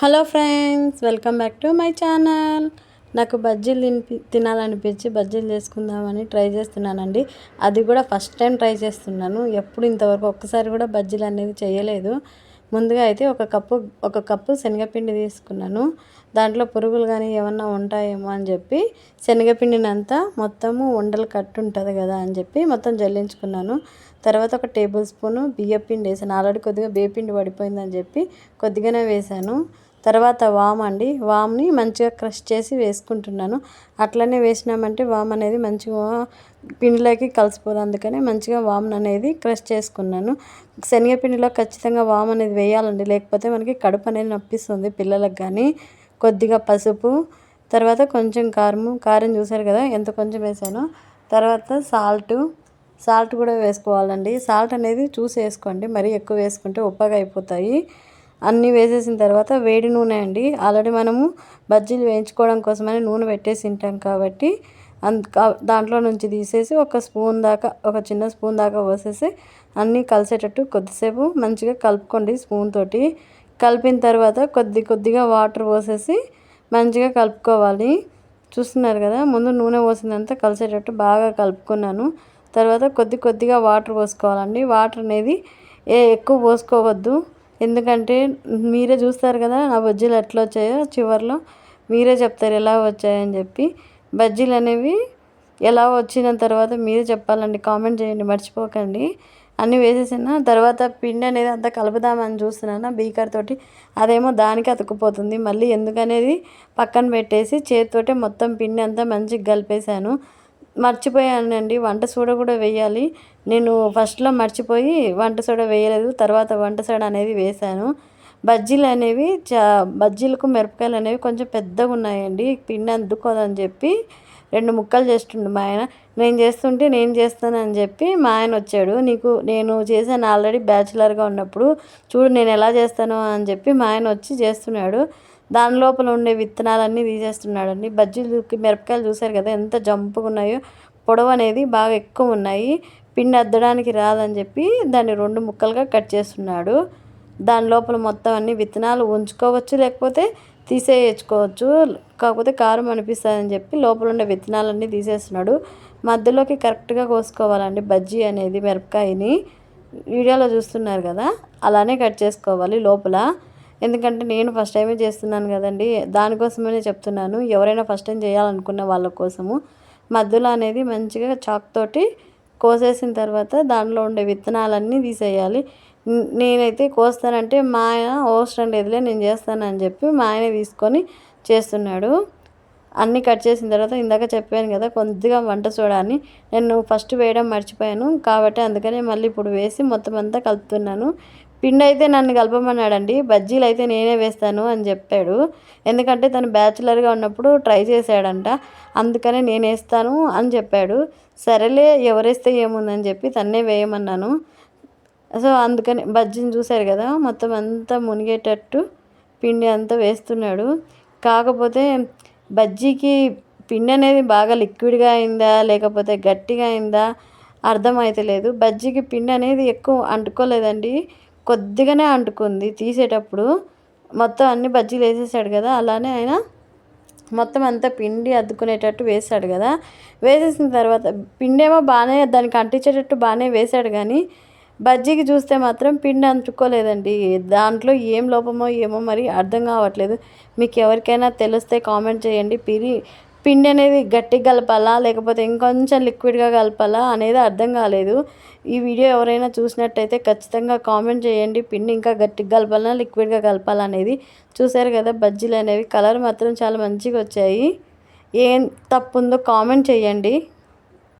Hello friends welcome back to my channel. నాకు బజ్జీలు తినిపి తినాలనిపించి బజ్జీలు చేసుకుందామని ట్రై చేస్తున్నానండి. అది కూడా ఫస్ట్ టైం ట్రై చేస్తున్నాను. ఎప్పుడు ఇంతవరకు ఒక్కసారి కూడా బజ్జీలు అనేది చేయలేదు. ముందుగా అయితే ఒక కప్పు ఒక కప్పు శనగపిండి తీసుకున్నాను. దాంట్లో పురుగులు కానీ ఏమన్నా ఉంటాయేమో అని చెప్పి శనగపిండిని అంతా మొత్తము ఉండలు కట్టు ఉంటుంది కదా అని చెప్పి మొత్తం జల్లించుకున్నాను. తర్వాత ఒక టేబుల్ స్పూను బియ్యపిండి వేసాను. ఆల్రెడీ కొద్దిగా బియ్యపిండి పడిపోయిందని చెప్పి కొద్దిగానే వేసాను. తర్వాత వామ్ అండి. వామ్ని మంచిగా క్రష్ చేసి వేసుకుంటున్నాను. అట్లనే వేసినామంటే వామ్ అనేది మంచిగా పిండిలోకి కలిసిపోదు. అందుకని మంచిగా వామ్ అనేది క్రష్ చేసుకున్నాను. శనగపిండిలో ఖచ్చితంగా వామ్ అనేది వేయాలండి. లేకపోతే మనకి కడుపు అనేది నొప్పిస్తుంది పిల్లలకు కానీ కొద్దిగా పసుపు తర్వాత కొంచెం కారము కారం చూసారు కదా ఎంత కొంచెం వేసానో. తర్వాత సాల్ట్ సాల్ట్ కూడా వేసుకోవాలండి. సాల్ట్ అనేది చూసి వేసుకోండి. మరీ ఎక్కువ వేసుకుంటే ఉప్పగా అయిపోతాయి. అన్నీ వేసేసిన తర్వాత వేడి నూనె అండి. ఆల్రెడీ మనము బజ్జీలు వేయించుకోవడం కోసమని నూనె పెట్టేసి తింటాం కాబట్టి దాంట్లో నుంచి తీసేసి ఒక స్పూన్ దాకా ఒక చిన్న స్పూన్ దాకా పోసేసి అన్నీ కలిసేటట్టు కొద్దిసేపు మంచిగా కలుపుకోండి స్పూన్ తోటి. కలిపిన తర్వాత కొద్ది కొద్దిగా వాటర్ పోసేసి మంచిగా కలుపుకోవాలి. చూస్తున్నారు కదా ముందు నూనె పోసిందంతా కలిసేటట్టు బాగా కలుపుకున్నాను. తర్వాత కొద్ది కొద్దిగా వాటర్ పోసుకోవాలండి. వాటర్ అనేది ఏ ఎక్కువ పోసుకోవద్దు. ఎందుకంటే మీరే చూస్తారు కదా నా బజ్జీలు ఎట్లా వచ్చాయో చివరిలో. మీరే చెప్తారు ఎలా వచ్చాయని చెప్పి. బజ్జీలు అనేవి ఎలా వచ్చిన తర్వాత మీరే చెప్పాలండి కామెంట్ చేయండి మర్చిపోకండి. అన్నీ వేసేసిన తర్వాత పిండి అనేది అంతా కలుపుదామని చూస్తున్నాను బీకర్ తోటి. అదేమో దానికి అతుకుపోతుంది మళ్ళీ ఎందుకనేది పక్కన పెట్టేసి చేతితోటే మొత్తం పిండి అంతా మంచిగా కలిపేశాను. మర్చిపోయానండి. వంట సోడా కూడా వేయాలి. నేను ఫస్ట్లో మర్చిపోయి వంట సోడా వేయలేదు. తర్వాత వంట సోడా అనేది వేశాను. బజ్జీలు అనేవి చా బజ్జీలకు మిరపకాయలు అనేవి కొంచెం పెద్దగా ఉన్నాయండి. పిండి అందుకోదని చెప్పి రెండు ముక్కలు చేస్తుండు మా ఆయన. నేను చేస్తుంటే నేను చేస్తానని చెప్పి మా ఆయన వచ్చాడు. నీకు నేను చేశాను ఆల్రెడీ బ్యాచిలర్గా ఉన్నప్పుడు. చూడు నేను ఎలా చేస్తాను అని చెప్పి మా ఆయన వచ్చి చేస్తున్నాడు. దాని లోపల ఉండే విత్తనాలన్నీ తీసేస్తున్నాడండి. బజ్జీలు మిరపకాయలు చూసారు కదా ఎంత జంపుగా ఉన్నాయో పొడవు అనేది బాగా ఎక్కువ ఉన్నాయి. పిండి అద్దడానికి రాదని చెప్పి దాన్ని రెండు ముక్కలుగా కట్ చేస్తున్నాడు. దాని లోపల మొత్తం అన్ని విత్తనాలు ఉంచుకోవచ్చు లేకపోతే తీసేయచ్చుకోవచ్చు. కాకపోతే కారం అనిపిస్తుందని చెప్పి లోపల ఉండే విత్తనాలన్నీ తీసేస్తున్నాడు. మధ్యలోకి కరెక్ట్గా కోసుకోవాలండి బజ్జీ అనేది మిరపకాయని. వీడియోలో చూస్తున్నారు కదా అలానే కట్ చేసుకోవాలి లోపల. ఎందుకంటే నేను ఫస్ట్ టైమే చేస్తున్నాను కదండి. దానికోసమనే చెప్తున్నాను. ఎవరైనా ఫస్ట్ టైం చేయాలనుకున్న వాళ్ళ కోసము. మధ్యలో అనేది మంచిగా చాక్ తోటి కోసేసిన తర్వాత దానిలో ఉండే విత్తనాలన్నీ తీసేయాలి. నేనైతే కోస్తానంటే మా ఆయన అవసరం లేదులే నేను చేస్తానని చెప్పి మా ఆయన తీసుకొని చేస్తున్నాడు. అన్నీ కట్ చేసిన తర్వాత ఇందాక చెప్పాను కదా కొద్దిగా వంట చూడాలని నేను ఫస్ట్ వేయడం మర్చిపోయాను. కాబట్టి అందుకనే మళ్ళీ ఇప్పుడు వేసి మొత్తం అంతా కలుపుతున్నాను. పిండి అయితే నన్ను కలపమన్నాడండి బజ్జీలు అయితే నేనే వేస్తాను అని చెప్పాడు. ఎందుకంటే తను బ్యాచులర్గా ఉన్నప్పుడు ట్రై చేశాడంట అందుకనే నేను వేస్తాను అని చెప్పాడు. సరేలే ఎవరేస్తే ఏముందని చెప్పి తన్నే వేయమన్నాను. సో అందుకని బజ్జీని చూశారు కదా మొత్తం అంతా మునిగేటట్టు పిండి అంతా వేస్తున్నాడు. కాకపోతే బజ్జీకి పిండి అనేది బాగా లిక్విడ్గా అయిందా లేకపోతే గట్టిగా అయిందా అర్థమైతలేదు. బజ్జీకి పిండి అనేది ఎక్కువ అంటుకోలేదండి. కొద్దిగానే అంటుకుంది. తీసేటప్పుడు మొత్తం అన్ని బజ్జీలు వేసేసాడు కదా అలానే ఆయన మొత్తం అంతా పిండి అద్దుకునేటట్టు వేసాడు కదా. వేసేసిన తర్వాత పిండి ఏమో బాగానే దానికి అంటించేటట్టు బాగానే వేసాడు కానీ బజ్జీకి చూస్తే మాత్రం పిండి అంటుకోలేదండి. దాంట్లో ఏం లోపమో ఏమో మరి అర్థం కావట్లేదు. మీకు ఎవరికైనా తెలిస్తే కామెంట్ చేయండి. పిరి పిండి అనేది గట్టిగా కలపాలా లేకపోతే ఇంకొంచెం లిక్విడ్గా కలపాలా అనేది అర్థం కాలేదు. ఈ వీడియో ఎవరైనా చూసినట్టయితే ఖచ్చితంగా కామెంట్ చేయండి. పిండి ఇంకా గట్టిగా కలపాలా లిక్విడ్గా కలపాలా అనేది చూసారు కదా బజ్జీలు అనేవి కలర్ మాత్రం చాలా మంచిగా వచ్చాయి. ఏం తప్పు ఉందో కామెంట్ చేయండి.